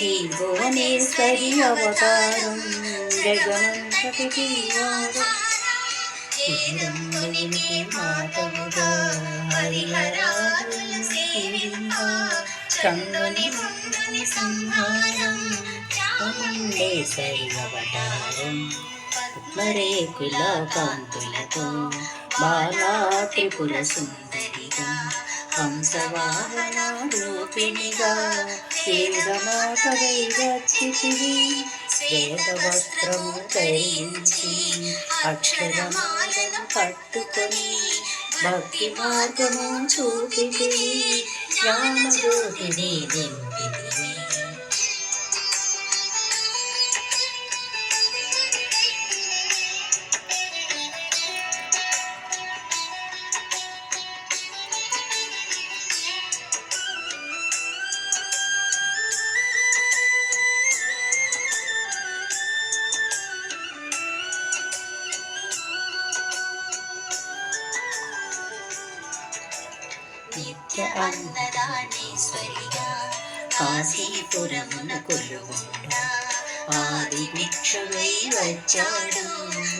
శ్రీ భువనేశ్వరి అవతారం జగమంతటికి వారం మాతముగా హరిహరాదుల సేవింప చందుని ముందుని సంహారం చాముండేశ్వరి అవతారం మరేకుల కాంతులతో బాలా త్రిపుర సుందరిగా హంసవాహన రూపిణిగా వేదమాతవై వచ్చితివి శ్వేత ధరించి అక్షరమాలను పట్టుకొని భక్తి మార్గము చూపితివి జ్ఞానజ్యోతిని దింపితివి నిత్య అన్నదానేశ్వరిగా కాశీపురమున కొలువుండా. ఆది భిక్షువై వచ్చాడు.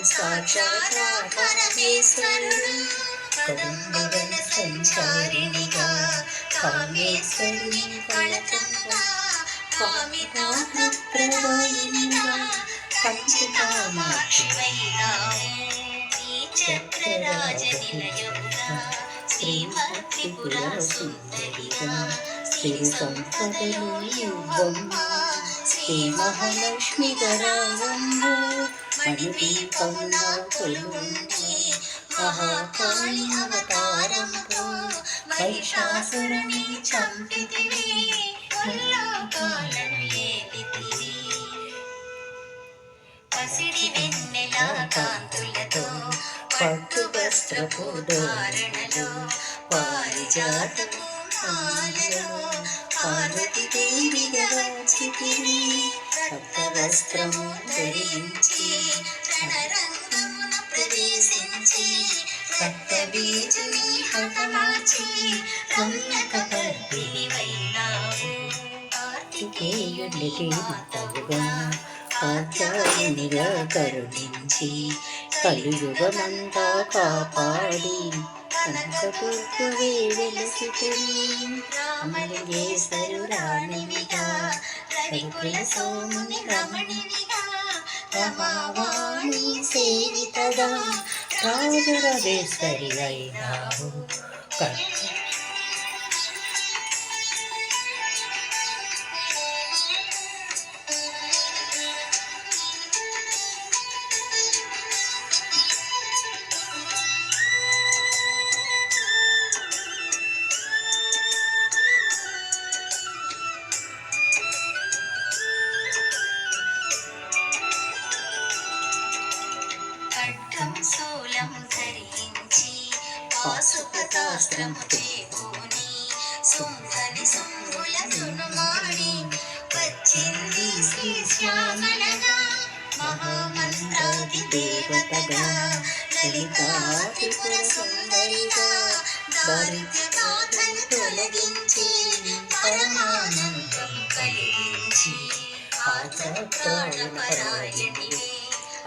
సాక్షాత్ పరమేశ్వరుడు కదంబవన సంచారిణిగా కామేశ్వరుని కళతంగా కామితాప్రదాయినిగా కంచి కామాక్షివైనావు ఈ చక్రరాజ నిలయముగా శ్రీమతిపుర సుందరిగా శ్రీ సంపదలు యువమ్మ శ్రీ మహాలక్ష్మి గరావమ్మ మణిదీపంలో కొలుంచి మహాకాళి అవతారంలో మహిషాసురుని చంపితివి ముల్లోకాలను ఏలితివి పసిడి వెన్నెల కాంతులతో పట్టు వస్త్రపు ధారణలో పారిజాతము మాలలో పార్వతి దేవిగా చితివి రక్త వస్త్రము ధరించి రణరంగమున ప్రవేశించి రక్త బీజని హతమాచి కన్నక పద్మినివైనావు కార్తికేయుడికి మతవుగా ఆచార్యునిగా కరుణించి కలియుగమంతా కాపాడి కనకదుర్గవే వెలసితివి రామలింగేశ్వరు రాణినిగా రవికుల సోముని రమణినిగా రమావాణి సేవితగా రాజరాజేశ్వరి అయినావు కట్టు ఖడ్గం శూలం ధరించి పాశుపతాస్త్రము చేకూని సుందరి సుంగుల సునుమాడి వచ్చింది శ్రీ శ్యామలగా మహామంత్రాది దేవతగా లలితా త్రిపుర సుందరిగా దారిద్ర్య బాధలు తొలగించి పరమానందం కలిగించి ఆత్మ పరాయణివే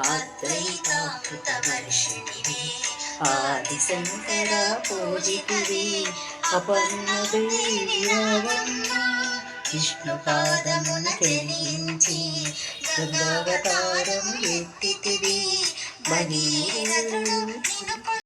అద్వైతామృతవర్షిణివి ఆది శంకర పూజితివి అపర్ణదేవి రావమ్మ విష్ణు పాదమున తెలియించి గంగావతారము ఎత్తితివి భగీరథుడు